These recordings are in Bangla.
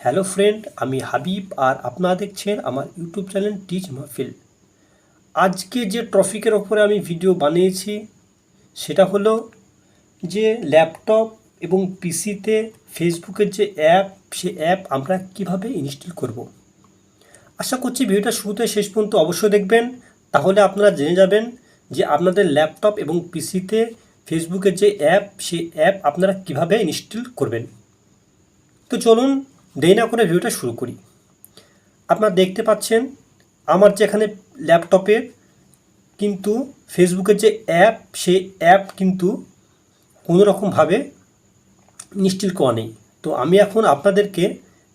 হ্যালো ফ্রেন্ড, আমি হাবিব আর আপনারা দেখছেন আমার ইউটিউব চ্যানেল টিচ মাহফিল। আজকে যে টপিকের ওপরে আমি ভিডিও বানিয়েছি, সেটা হলো যে ল্যাপটপ এবং পিসিতে ফেসবুকের যে অ্যাপ, সে অ্যাপ আমরা কীভাবে ইনস্টল করব। আশা করছি ভিডিওটা শুরুতে শেষ পর্যন্ত অবশ্যই দেখবেন। তাহলে আপনারা জেনে যাবেন যে আপনাদের ল্যাপটপ এবং পিসিতে ফেসবুকের যে অ্যাপ সেই অ্যাপ আপনারা কীভাবে ইনস্টল করবেন। তো চলুন দেরি না করে ভিডিওটা শুরু করি। আপনারা দেখতে পাচ্ছেন, আমার যে এখানে ল্যাপটপের কিন্তু ফেসবুকের যে অ্যাপ সেই অ্যাপ কিন্তু কোনো রকমভাবে ইনস্টল করা নেই। তো আমি এখন আপনাদেরকে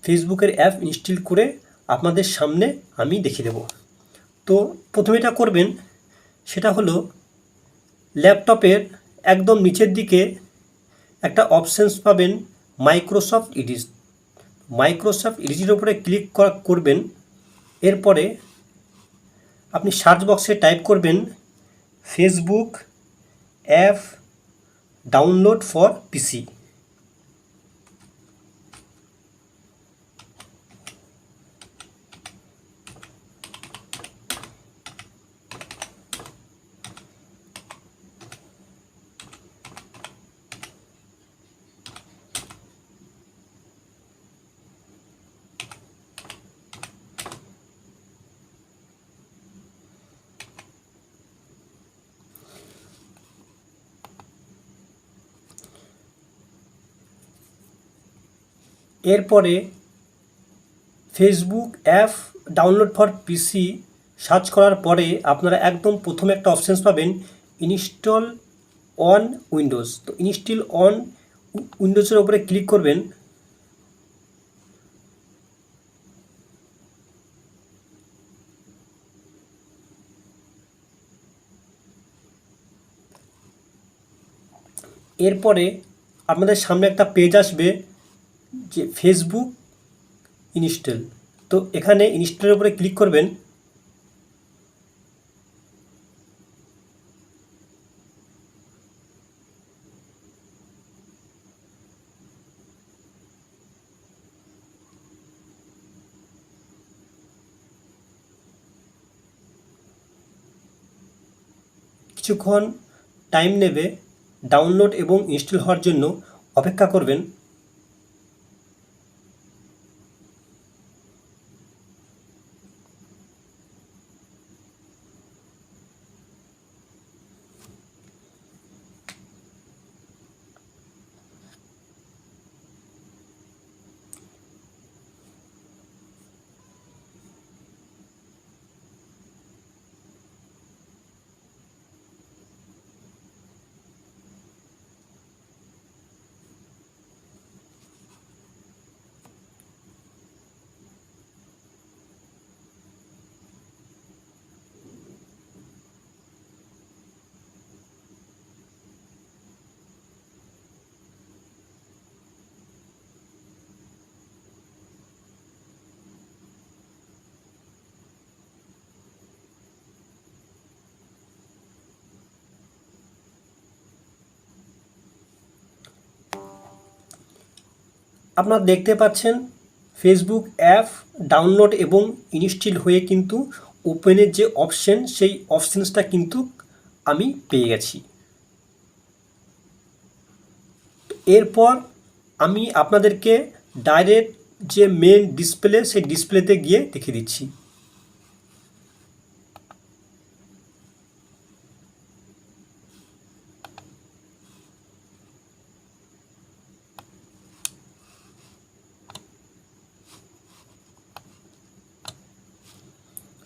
ফেসবুকের অ্যাপ ইনস্টল করে আপনাদের সামনে আমি দেখিয়ে দেব। তো প্রথমে এটা করবেন, সেটা হলো ল্যাপটপের একদম নিচের দিকে একটা অপশানস পাবেন মাইক্রোসফট ইডিস মাইক্রোসফট ইডিজির ওপরে ক্লিক করা- করবেন। এরপরে আপনি সার্চ বক্সে টাইপ করবেন Facebook app download for PC এরপরে Facebook app download for PC search করার পরে আপনারা একদম প্রথমে একটা অপশানস পাবেন ইনস্টল অন উইন্ডোজ তো ইনস্টল অন উইন্ডোজের উপরে ক্লিক করবেন। এরপরে আপনাদের সামনে একটা পেজ আসবে। যে ফেসবুক ইনস্টল তো এখানে ইনস্টলের উপরে ক্লিক করবেন। কিছুক্ষণ টাইম নেবে। ডাউনলোড এবং ইনস্টল হওয়ার জন্য অপেক্ষা করবেন। আপনারা দেখতে পাচ্ছেন ফেসবুক অ্যাপ ডাউনলোড এবং ইনস্টল হয়ে কিন্তু ওপেনের যে অপশন সেই অপশানসটা কিন্তু আমি পেয়ে গেছি। এরপর আমি আপনাদেরকে ডাইরেক্ট যে মেন ডিসপ্লে সেই ডিসপ্লেতে গিয়ে দেখে দিচ্ছি।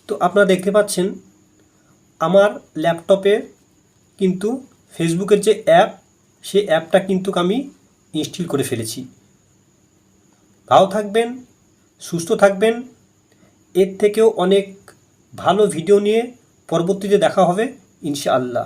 তো আপনারা দেখতে পাচ্ছেন, আমার ল্যাপটপে কিন্তু ফেসবুকের যে অ্যাপ, সেই অ্যাপটা কিন্তু আমি ইনস্টল করে ফেলেছি। ভালো থাকবেন, সুস্থ থাকবেন। এর থেকেও অনেক ভালো ভিডিও নিয়ে পরবর্তীতে দেখা হবে, ইনশাআল্লাহ।